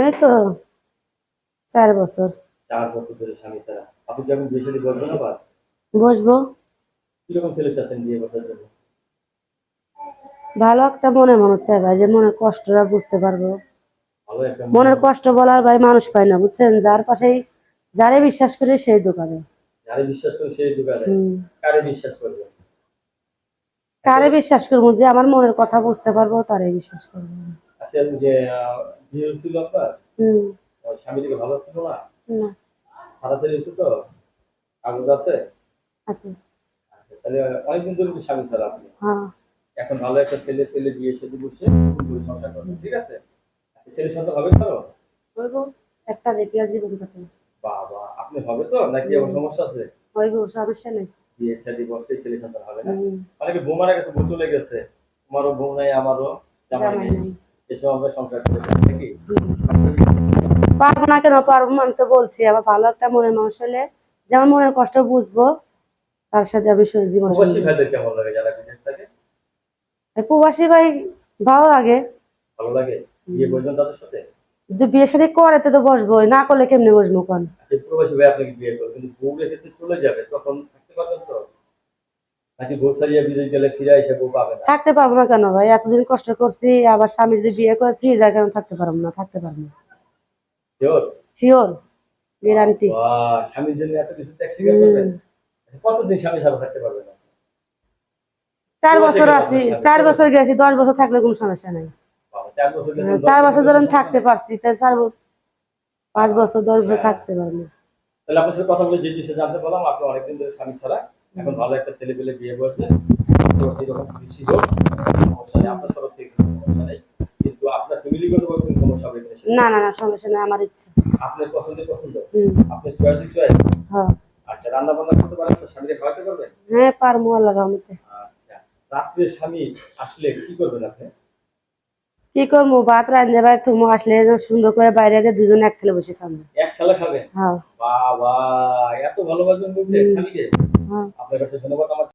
এই তো চার বছর। চার বছর ধরে স্বামী ছাড়া আপনি কি এখন বিয়ে শাদী করবেন আবার? বসবো। কীরকম ছেলে চাচ্ছেন বিয়ে করার জন্য? ভালো একটা মনে মনে চাই ভাই যে মনের কষ্টটা বুঝতে পারব। মনের কষ্ট বলার ভাই মানুষ পায় না বুঝছেন? যার পাশেই যারে বিশ্বাস করে সেই দোকানে। যারে বিশ্বাস করে সেই দোকানে। কারে বিশ্বাস করবেন? কারে বিশ্বাস করব? যে আমার মনের কথা বুঝতে পারব তারে বিশ্বাস করব। ওই যে আহ, বিয়ে হয়েছিল আপনার? ওই স্বামী থেকে ভালো ছিল না? হয়েছে তো? কাগজ আছে? আছে। আচ্ছা, তাহলে অনেকদিন ধরে স্বামী ছাড়া আপনি। হ্যাঁ। এখন ভালো একটা ছেলে পেলে বিয়ে সাথে বসে সংসার করবেন ঠিক আছে? আচ্ছা, ছেলে সন্তান হবে তো? একটা আর জীবন বাবা আপনি হবে তো? নাকি সমস্যা আছে? হইব সমস্যা নেই। বিয়ে শাদী করতে ছেলে সন্তান হবে না? অনেকে বউ মারা গেছে বউ চলে গেছে। তোমারও বউ নাই আমারও জামাই নেই। পারব না কেন পারব আমি তো বলছি আবার ভালো একটা মনের মানুষ হলে যেমন মনের কষ্ট বুঝব তার সাথে আমি জীবন প্রবাসী ভাই ভালো লাগে। ভালো লাগে? বিয়ে করবেন তাদের সাথে? বিয়ে তো বসবোই। না করলে কেমনে বসবো কোন? আচ্ছা প্রবাসী ভাই আপনাকে বিয়ে করবে কিন্তু বউ রেখে চলে যাবে তখন নাকি বউ বিদেশ গেলে ফিরে এসে বউ পাবে না? থাকতে পারব না কেন ভাই? এতদিন কষ্ট করছি আবার স্বামী যদি বিয়ে করে থ্রি যায় কেন থাকতে পারব না থাকতে পারব না। শিওর? শিওর গ্যারান্টি স্বামীর জন্য এত কিছু ত্যাগ স্বীকার করবেন? আচ্ছা, কতদিন স্বামী ছাড়া থাকতে পারবেন না? চার বছর আছি চার বছর গেছি দশ বছর থাকলে কোনো সমস্যা নাই। চার বছর বছর ধরে আমি থাকতে পারছি তাই চার পাঁচ বছর দশ বছর হ্যাঁ। থাকতে পারব। তাহলে আপনার সাথে কথা বলে যে জানতে পারলাম আপনি অনেকদিন ধরে স্বামী ছাড়া। এখন ভালো একটা ছেলে পেলে বিয়ে করছে এরকম খুশি হোক সমস্যা নেই আপনার তরফ থেকে সমস্যা নেই কিন্তু আপনার ফ্যামিলিগত কোনো সমস্যা হবে না না না সমস্যা নেই আমার ইচ্ছা। আপনার পছন্দের পছন্দ? আপনার চয়েস চয়েস হ্যাঁ। আচ্ছা রান্না বান্না করতে পারেন তো স্বামীকে খাওয়াতে পারবেন? হ্যাঁ পারব আল্লাহ রহমতে। আচ্ছা রাত্রে স্বামী আসলে কি করবেন আপনি? কি করব ভাত রান্ধতে পারি তুমি আসলে সুন্দর করে বাইরে দিয়ে দুজন এক খেলে বসে খাব। এক খেলা খাবেন হ্যাঁ বাবা এত ভালোবাসবেন স্বামীকে? আপনার কাছে ধন্যবাদ। আমার